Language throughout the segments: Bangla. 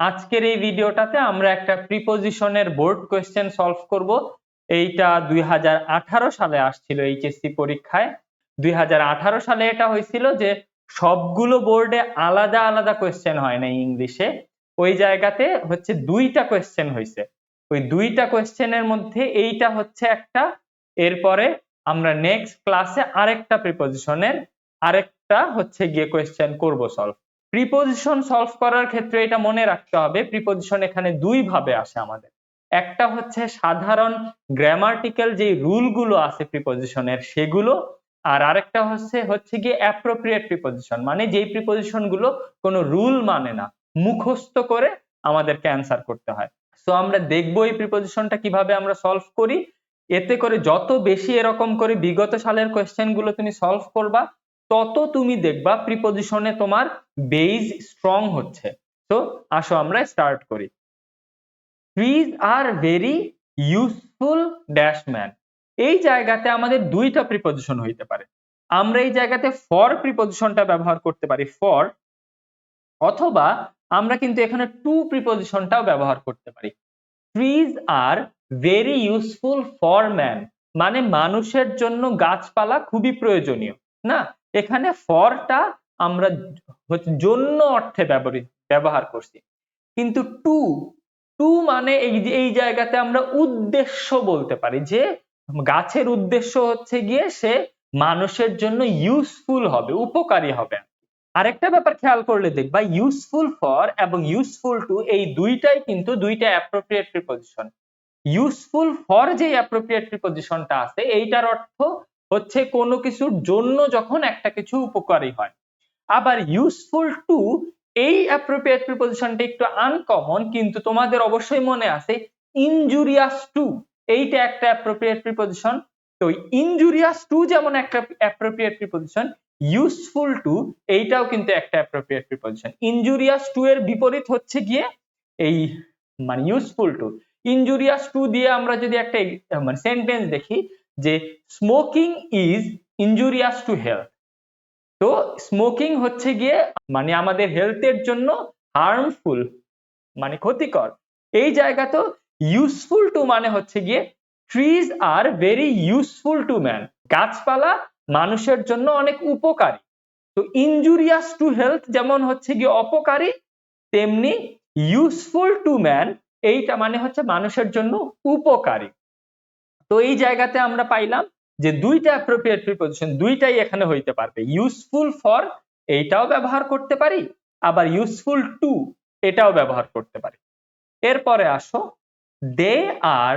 আজকের এই ভিডিওটাতে আমরা একটা প্রিপোজিশনের বোর্ড কোয়েশ্চেন সলভ করব। এইটা দুই হাজার আঠারো সালে আসছিল এইচএসসি পরীক্ষায়। দুই হাজার আঠারো সালে এটা হয়েছিল যে সবগুলো বোর্ডে আলাদা আলাদা কোয়েশ্চেন হয় না ইংলিশে। ওই জায়গাতে হচ্ছে দুইটা কোয়েশ্চেন হয়েছে। ওই দুইটা কোয়েশ্চেনের মধ্যে এইটা হচ্ছে একটা। এরপরে আমরা নেক্সট ক্লাসে আরেকটা প্রিপোজিশনের আরেকটা হচ্ছে গিয়ে কোয়েশ্চেন করব সলভ প্রিপোজিশন সলভ করার ক্ষেত্রে এটা মনে রাখতে হবে প্রিপোজিশন এখানে দুই ভাবে আসে আমাদের। একটা হচ্ছে সাধারণ গ্রামাটিক্যাল যে রুলগুলো আছে প্রিপোজিশনের সেগুলো, আর আরেকটা হচ্ছে হচ্ছে গিয়ে অ্যাপ্রোপ্রিয়েট প্রিপোজিশন মানে যেই প্রিপোজিশনগুলো কোনো রুল মানে না, মুখস্থ করে আমাদেরকে অ্যান্সার করতে হয়। সো আমরা দেখব এই প্রিপোজিশনটা কীভাবে আমরা সলভ করি। এতে করে যত বেশি এরকম করে বিগত সালের কোয়েশ্চেনগুলো তুমি সলভ করবা তত তুমি দেখবা প্রিপোজিশনে তোমার বেজ স্ট্রং হচ্ছে। তো আসো আমরা স্টার্ট করি। Trees are very useful dash man এই জায়গাতে আমাদের দুইটা প্রিপোজিশন হইতে পারে। আমরা এই জায়গাতে ফর প্রিপোজিশনটা ব্যবহার করতে পারি ফর অথবা আমরা কিন্তু এখানে টু প্রিপোজিশনটাও ব্যবহার করতে পারি। Trees are very useful for man মানে মানুষের জন্য গাছপালা খুবই প্রয়োজনীয়, না? এখানে ফরটা আমরা জন্য অর্থে ব্যবহৃত ব্যবহার করছি। কিন্তু টু টু মানে এই এই জায়গাতে আমরা উদ্দেশ্য বলতে পারি যে, গাছের উদ্দেশ্য হচ্ছে গিয়ে সে মানুষের জন্য ইউজফুল হবে, উপকারী হবে। আরেকটা ব্যাপার খেয়াল করলে দেখবা ইউজফুল ফর এবং ইউজফুল টু এই দুইটাই কিন্তু দুইটা অ্যাপ্রোপ্রিয়েট প্রিপোজিশন ইউজফুল ফর যে অ্যাপ্রোপ্রিয়েট প্রিপোজিশনটা আছে, এইটার অর্থ হচ্ছে কোনো কিছুর জন্য যখন একটা কিছু উপকারী হয়। আবার ইউজফুল টু এই অ্যাপ্রোপ্রিয়েট প্রিপোজিশনটা একটু আনকমন কিন্তু তোমাদের অবশ্যই মনে আছে ইনজুরিয়াস টু এইটা একটা অ্যাপ্রোপ্রিয়েট প্রিপোজিশন তো ইনজুরিয়াস টু যেমন একটা অ্যাপ্রোপ্রিয়েট প্রিপোজিশন ইউজফুল টু এইটাও কিন্তু একটা অ্যাপ্রোপ্রিয়েট প্রিপোজিশন ইনজুরিয়াস টু এর বিপরীত হচ্ছে গিয়ে এই মানে ইউজফুল টু ইনজুরিয়াস টু দিয়ে আমরা যদি একটা মানে সেন্টেন্স দেখি যে smoking is injurious to health তো স্মোকিং হচ্ছে গিয়ে মানে আমাদের হেলথের জন্য হার্মফুল মানে ক্ষতিকর। এই জায়গা তো ইউজফুল টু মানে হচ্ছে গিয়ে trees are very useful to man গাছপালা মানুষের জন্য অনেক উপকারী। তো ইনজুরিয়াস টু হেলথ যেমন হচ্ছে গিয়ে অপকারী, তেমনি ইউজফুল টু ম্যান এইটা মানে হচ্ছে মানুষের জন্য উপকারী। তো এই জায়গাতে আমরা পাইলাম যে দুইটা অ্যাপ্রোপ্রিয়েট প্রিপোজিশন দুইটাই এখানে হইতে পারবে। ইউজফুল ফর এইটাও ব্যবহার করতে পারি, আবার ইউজফুল টু এটাও ব্যবহার করতে পারি। এরপরে আসো they are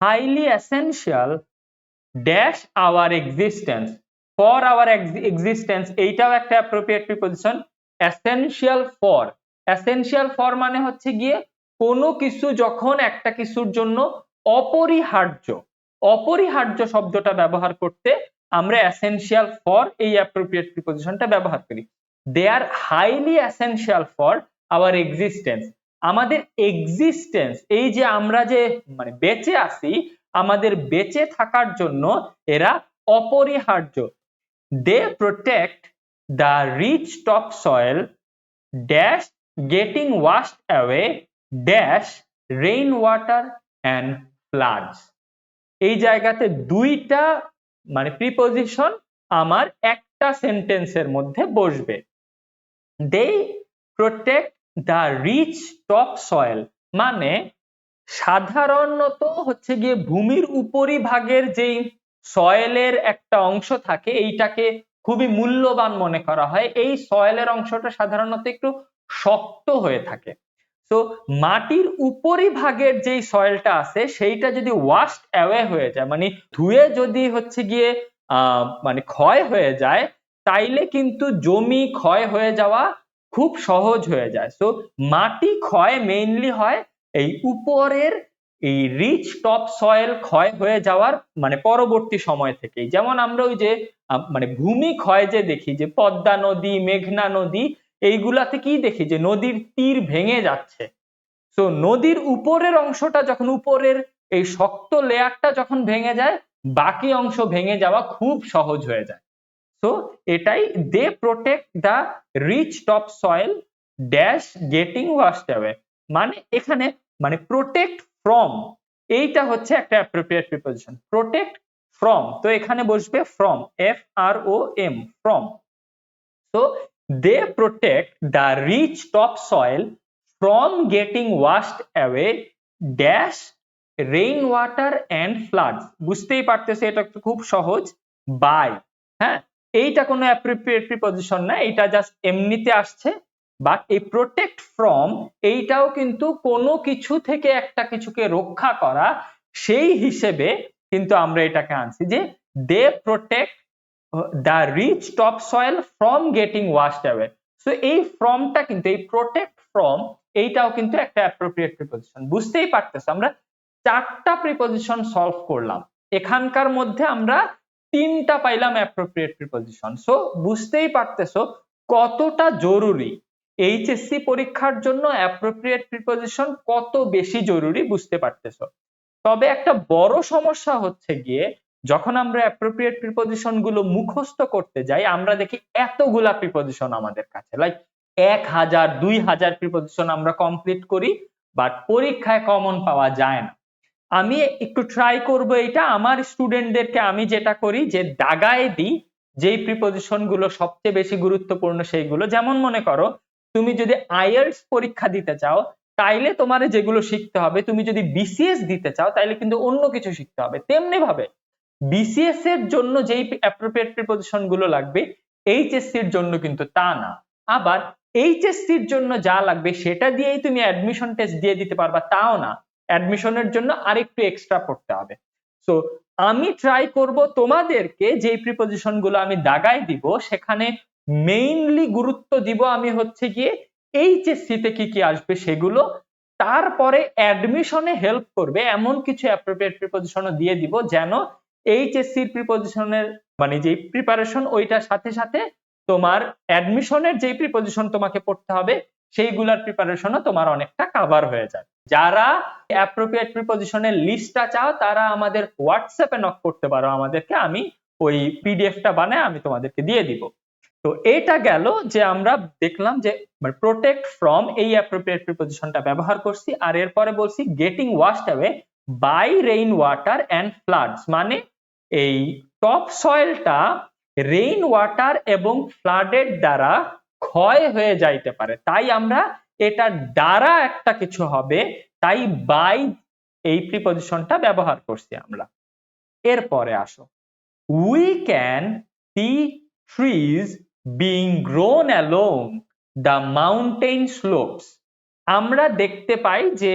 highly essential dash our existence for our existence এইটাও একটা appropriate preposition essential for essential for মানে হচ্ছে গিয়ে কোনো কিছু যখন একটা কিছুর জন্য অপরিহার্য। অপরিহার্য শব্দটা ব্যবহার করতে আমরা এসেনশিয়াল ফর এই অ্যাপ্রোপ্রিয়েট প্রিপোজিশনটা ব্যবহার করি। They are highly essential for our existence আমাদের এক্সিস্টেন্স এই যে আমরা যে মানে বেঁচে আছি, আমাদের বেঁচে থাকার জন্য এরা অপরিহার্য। They protect the rich top soil dash getting washed away dash rain water and floods এই জায়গাতে দুইটা মানে প্রিপোজিশন আমার একটা সেন্টেন্সের মধ্যে বসবে। They protect the rich top soil মানে সাধারণত হচ্ছে গিয়ে ভূমির উপরিভাগের যেই সয়েলের একটা অংশ থাকে, এইটাকে খুবই মূল্যবান মনে করা হয়। এই সয়েলের অংশটা সাধারণত একটু শক্ত হয়ে থাকে। তো মাটির উপরিভাগের যেই সয়েলটা আছে, সেইটা যদি ওয়াশড অ্যাওয়ে হয়ে যায় মানে ধুয়ে যদি হচ্ছে গিয়ে মানে ক্ষয় হয়ে যায়, তাইলে কিন্তু জমি ক্ষয় হয়ে যাওয়া খুব সহজ হয়ে যায়। সো মাটি ক্ষয় মেইনলি হয় এই উপরের এই রিচ টপ সয়েল ক্ষয় হয়ে যাওয়ার মানে পরবর্তী সময় থেকেই। যেমন আমরা ওই যে মানে ভূমি ক্ষয় যে দেখি, যে পদ্মা নদী, মেঘনা নদী এইগুলাতে কি দেখি? যে নদীর তীর ভেঙে যাচ্ছে। তো নদীর উপরের অংশটা যখন উপরের এই শক্ত লেয়ারটা যখন ভেঙে যায়, বাকি অংশ ভেঙে যাওয়া খুব সহজ হয়ে যায়। তো এটাই they protect the rich top soil dash getting washed away মানে এখানে মানে প্রোটেক্ট ফ্রম এইটা হচ্ছে একটা অ্যাপ্রোপ্রিয়েট প্রিপোজিশন প্রোটেক্ট ফ্রম তো এখানে বসবে from F R O M from তো the rich top soil from getting washed away dash rain water and flood বুঝতেই পারতেছে এটা খুব সহজ। বাই হ্যাঁ? এইটা কোনো অ্যাপ্রোপ্রিয়েট প্রিপোজিশন না এটা জাস্ট এমনিতে আসছে। বাট এই প্রোটেক্ট ফ্রম এইটাও কিন্তু কোনো কিছু থেকে একটা কিছুকে রক্ষা করা, সেই হিসেবে কিন্তু আমরা এটাকে আনছি যে they protect the rich top soil from getting washed away so এই ফ্রমটা কিন্তু, এই প্রোটেক্ট ফ্রম এইটাও কিন্তু একটা অ্যাপ্রোপ্রিয়েট প্রিপোজিশন বুঝতেই পারতেছো, আমরা চারটা প্রিপোজিশন সলভ করলাম। এখানকার মধ্যে আমরা তিনটা পাইলাম অ্যাপ্রোপ্রিয়েট প্রিপোজিশন সো বুঝতেই পারতেছো কতটা জরুরি। এইচএসসি পরীক্ষার জন্য অ্যাপ্রোপ্রিয়েট প্রিপোজিশন কত বেশি জরুরি, বুঝতে পারতেছো। তবে একটা বড় সমস্যা হচ্ছে গিয়ে যখন আমরা অ্যাপ্রোপ্রিয়েট প্রিপোজিশনগুলো মুখস্থ করতে যাই, আমরা দেখি এতগুলা প্রিপোজিশন আমাদের কাছে। লাইক এক হাজার, দুই হাজার প্রিপোজিশন আমরা কমপ্লিট করি বাট পরীক্ষায় কমন পাওয়া যায় না। আমি একটু ট্রাই করব এটা আমার স্টুডেন্টদেরকে আমি যেটা করি যে দাগায় দিই, যেই প্রিপোজিশনগুলো সবচেয়ে বেশি গুরুত্বপূর্ণ সেইগুলো। যেমন মনে করো, তুমি যদি আইএলস পরীক্ষা দিতে চাও, তাইলে তোমার যেগুলো শিখতে হবে, তুমি যদি বিসিএস দিতে চাও, তাইলে কিন্তু অন্য কিছু শিখতে হবে। তেমনি ভাবে বিসিএস এর জন্য যেই অ্যাপ্রোপ্রিয়েট প্রিপোজিশনগুলো লাগবে এইচএসসি এর জন্য কিন্তু তা না। আবার এইচএসসি এর জন্য যা লাগবে, সেটা দিয়েই তুমি অ্যাডমিশন টেস্ট দিয়ে দিতে পারবা, তাও না। অ্যাডমিশনের জন্য আরেকটু এক্সট্রা পড়তে হবে। সো আমি ট্রাই করব তোমাদেরকে যে প্রিপোজিশনগুলো আমি দাগাই দিব, সেখানে মেইনলি গুরুত্ব দিব আমি হচ্ছে গিয়ে এইচএসসি তে কি কি আসবে সেগুলো। তারপরে অ্যাডমিশনে হেল্প করবে, এমন কিছু অ্যাপ্রোপ্রিয়েট প্রিপোজিশনও দিয়ে দিব যেন এইচএসসি প্রিপোজিশনের মানে যে প্রিপারেশন ওইটার সাথে সাথে তোমার অ্যাডমিশনের যে প্রিপোজিশন তোমাকে পড়তে হবে, সেইগুলার প্রিপারেশনও তোমার অনেকটা কাভার হয়ে যায় যারা অ্যাপ্রোপ্রিয়েট প্রিপোজিশনের লিস্টটা চাও, তারা আমাদের হোয়াটসঅ্যাপে নক করতে পারো। আমাদেরকে আমি ওই পিডিএফটা বানায় আমি তোমাদেরকে দিয়ে দিব। তো এটা গেল যে আমরা দেখলাম যে প্রোটেক্ট ফ্রম এই অ্যাপ্রোপ্রিয়েট প্রিপোজিশনটা ব্যবহার করছি। আর এরপরে বলছি getting washed away by rain water and floods মানে এই টপ সয়েলটা রেইন ওয়াটার এবং ফ্লাডের দ্বারা ক্ষয় হয়ে যাইতে পারে। তাই আমরা এটা দ্বারা একটা কিছু হবে, তাই বাই এই প্রিপোজিশনটা ব্যবহার করছি আমরা। এরপরে আসো। We can see trees being grown along the mountain slopes আমরা দেখতে পাই যে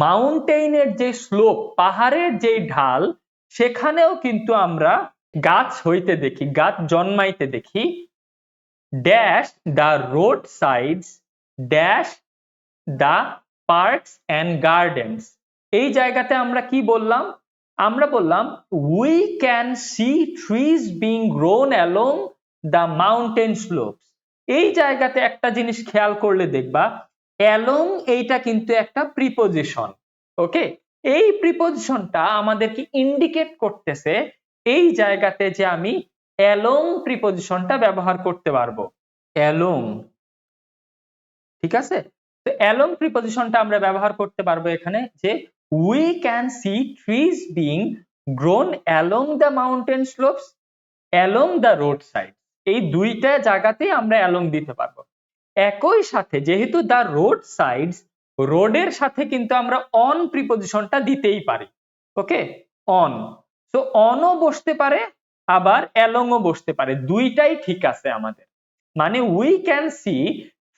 মাউন্টেইনের যে স্লোপ পাহাড়ের যে ঢাল সেখানেও কিন্তু আমরা গাছ হইতে দেখি, গাছ জন্মাইতে দেখি dash the road sides dash the parks and gardens এই জায়গাতে আমরা কি বললাম? আমরা বললাম we can see trees being grown along the mountain slopes এই জায়গাতে একটা জিনিস খেয়াল করলে দেখবা অ্যালং এইটা কিন্তু একটা প্রিপোজিশন ওকে এই প্রিপোজিশনটা আমাদেরকে ইন্ডিকেট করতেছে এই জায়গাতে যে আমি অ্যালং প্রিপোজিশনটা ব্যবহার করতে পারব। অ্যালং ঠিক আছে? তো অ্যালং প্রিপোজিশনটা আমরা ব্যবহার করতে পারব এখানে যে we can see trees being grown along the mountain slopes along the road side এই দুইটা জায়গাতেই আমরা অ্যালং দিতে পারব। একই সাথে যেহেতু দ্য রোড সাইডস রোডের সাথে কিন্তু আমরা অন প্রিপোজিশনটা দিতেই পারি ওকে অন তো অনও বসতে পারে, আবার অ্যালংও বসতে পারে, দুইটাই ঠিক আছে আমাদের। মানে we can see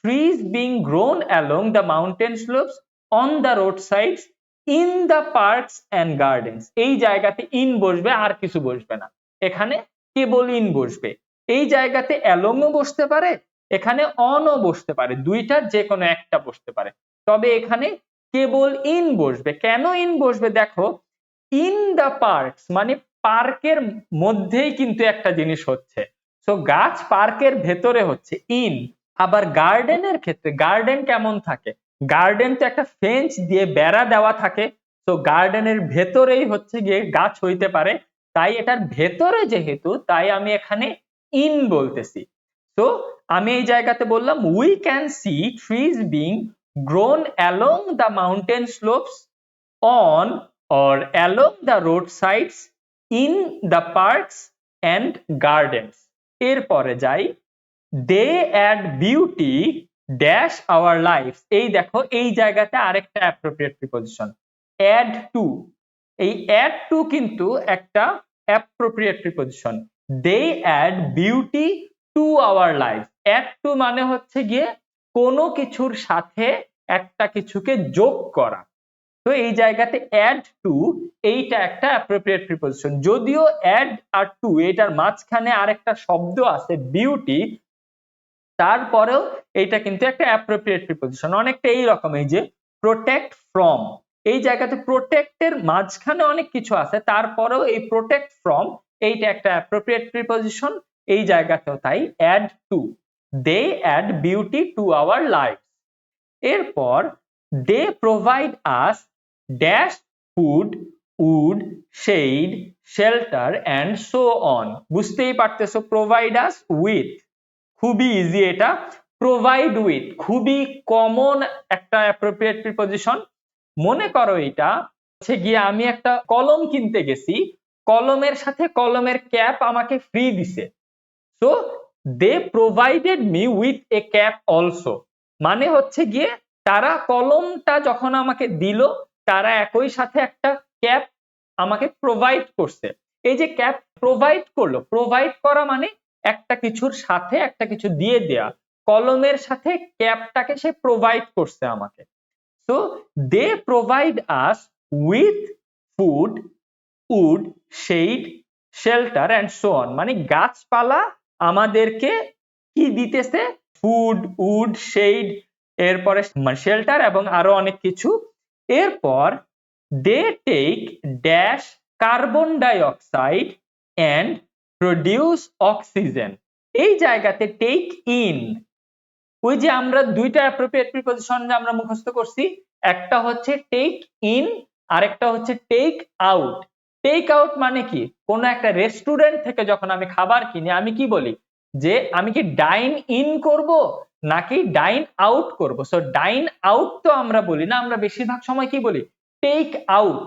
trees being grown along the mountain slopes on the road sides in the parks and gardens এই জায়গাতে ইন বসবে, আর কিছু বসবে না। এখানে কেবল ইন বসবে। এই জায়গাতে অ্যালংও বসতে পারে, এখানে অনও বসতে পারে। দুইটার যে কোনো একটা বসতে পারে। তবে এখানে কেবল ইন বসবে। কেন ইন বসবে? দেখো ইন দ্য পার্কস মানে পার্কের মধ্যেই কিন্তু একটা জিনিস হচ্ছে। তো গাছ পার্কের ভেতরে হচ্ছে ইন আবার গার্ডেনের ক্ষেত্রে গার্ডেন কেমন থাকে? গার্ডেন তো একটা ফেঞ্চ দিয়ে বেড়া দেওয়া থাকে। তো গার্ডেনের ভেতরেই হচ্ছে গিয়ে গাছ হইতে পারে। তাই এটার ভেতরে যেহেতু, তাই আমি এখানে ইন বলতেছি। তো আমি এই জায়গাতে বললাম we can see trees being grown along the mountain slopes, on or along the roadsides, in the parks and gardens. এরপরে যাই they add beauty dash our life এই দেখো, এই জায়গাতে আরেকটা অ্যাপ্রোপ্রিয়েট প্রিপোজিশন অ্যাড টু এই অ্যাড টু কিন্তু একটা appropriate preposition they add beauty to our life add to মানে হচ্ছে গিয়ে কোনো কিছুর সাথে একটা কিছুকে যোগ করা। তো এই জায়গাতে অ্যাড টু এইটা একটা অ্যাপ্রোপ্রিয়েট প্রিপোজিশন যদিও অ্যাড আর টু এটার মাঝখানে আরেকটা শব্দ আছে বিউটি তারপরেও এইটা কিন্তু একটা অ্যাপ্রোপ্রিয়েট প্রিপোজিশন অনেকটা এই রকম এই যে প্রোটেক্ট ফ্রম এই জায়গাতে প্রোটেক্টের মাঝখানে অনেক কিছু আছে, তারপরেও এই প্রোটেক্ট ফ্রম এইটা একটা অ্যাপ্রোপ্রিয়েট প্রিপোজিশন এই জায়গাতেও তাই add to they add beauty to our life এরপর they provide us dash food wood shade shelter and so on বুঝতেই পারতেছো? প্রোভাইড আস উইথ খুবই ইজি এটা। প্রোভাইড উইথ খুবই কমন একটা অ্যাপ্রোপ্রিয়েট প্রিপোজিশন মনে করো এটা, হচ্ছে গিয়ে আমি একটা কলম কিনতে গেছি। কলমের সাথে কলমের ক্যাপ আমাকে ফ্রি দিছে। So they provided me with a cap also মানে হচ্ছে গিয়ে, তারা কলমটা যখন আমাকে দিল, তারা একই সাথে একটা ক্যাপ আমাকে প্রোভাইড করছে। এই যে ক্যাপ প্রোভাইড করল প্রোভাইড করা মানে একটা কিছুর সাথে একটা কিছু দিয়ে দেয়া। কলমের সাথে ক্যাপটাকে সে প্রোভাইড করছে আমাকে। So they provide us with food wood shade shelter and so on মানে গাছপালা আমাদেরকে কি দিতেছে? ফুড উড শেড এরপরে শেল্টার এবং আরও অনেক কিছু। এরপর they take dash carbon dioxide and produce oxygen এই জায়গাতে টেক ইন ওই যে আমরা দুইটা অ্যাপ্রোপ্রিয়েট প্রিপোজিশন যে আমরা মুখস্থ করছি, একটা হচ্ছে টেক ইন আরেকটা হচ্ছে টেক আউট টেক আউট মানে কি? কোন একটা রেস্টুরেন্ট থেকে যখন আমি খাবার কিনি, আমি কি বলি? যে আমি কি ডাইন ইন করব, নাকি ডাইন আউট করব? সো ডাইন আউট তো আমরা বলি না, আমরা বেশিরভাগ সময় কি বলি? টেক আউট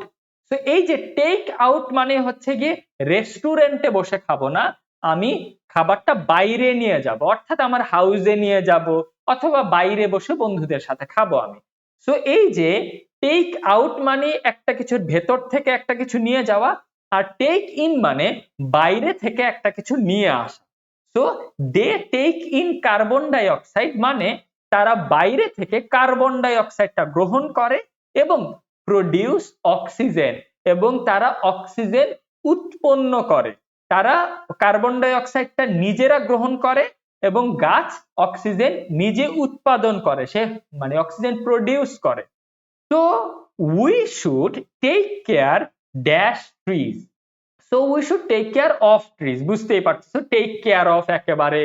তো এই যে টেক আউট মানে হচ্ছে গিয়ে রেস্টুরেন্টে বসে খাব না, আমি খাবারটা বাইরে নিয়ে যাব। অর্থাৎ আমার হাউসে নিয়ে যাব, অথবা বাইরে বসে বন্ধুদের সাথে খাব আমি। সো এই যে টেক আউট মানে একটা কিছুর ভেতর থেকে একটা কিছু নিয়ে যাওয়া আর টেক ইন মানে বাইরে থেকে একটা কিছু নিয়ে আসা। So they take in carbon dioxide মানে তারা বাইরে থেকে কার্বন ডাইঅক্সাইডটা গ্রহণ করে এবং প্রডিউস অক্সিজেন এবং তারা অক্সিজেন উৎপন্ন করে। তারা কার্বন ডাইঅক্সাইডটা নিজেরা গ্রহণ করে এবং গাছ অক্সিজেন নিজে উৎপাদন করে। সে মানে অক্সিজেন প্রডিউস করে। তো we should take care dash trees so we should take care of trees বুঝতেই পারছ টেক কেয়ার অফ একেবারে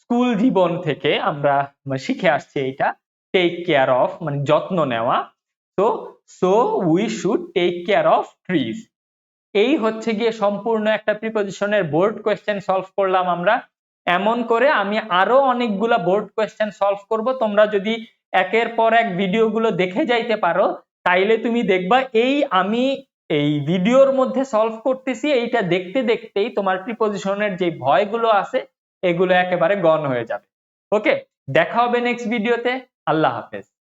স্কুল জীবন থেকে আমরা শিখে আসছি এইটা। টেক কেয়ার অফ মানে যত্ন নেওয়া। তো so we should take care of trees এই হচ্ছে গিয়ে সম্পূর্ণ একটা প্রিপোজিশনের বোর্ড কোয়েশ্চেন সলভ করলাম আমরা। এমন করে আমি আরও অনেকগুলা বোর্ড কোয়েশ্চেন সলভ করব। তোমরা যদি একের পর এক ভিডিওগুলো দেখে যাইতে পারো, তাইলে তুমি দেখবা এই আমি এই ভিডিওর মধ্যে সলভ করতেছি, এইটা দেখতে দেখতেই তোমার প্রিপোজিশনের যে ভয়গুলো আছে, এগুলো একেবারে গন হয়ে যাবে। ওকে দেখা হবে নেক্সট ভিডিওতে আল্লাহ হাফেজ।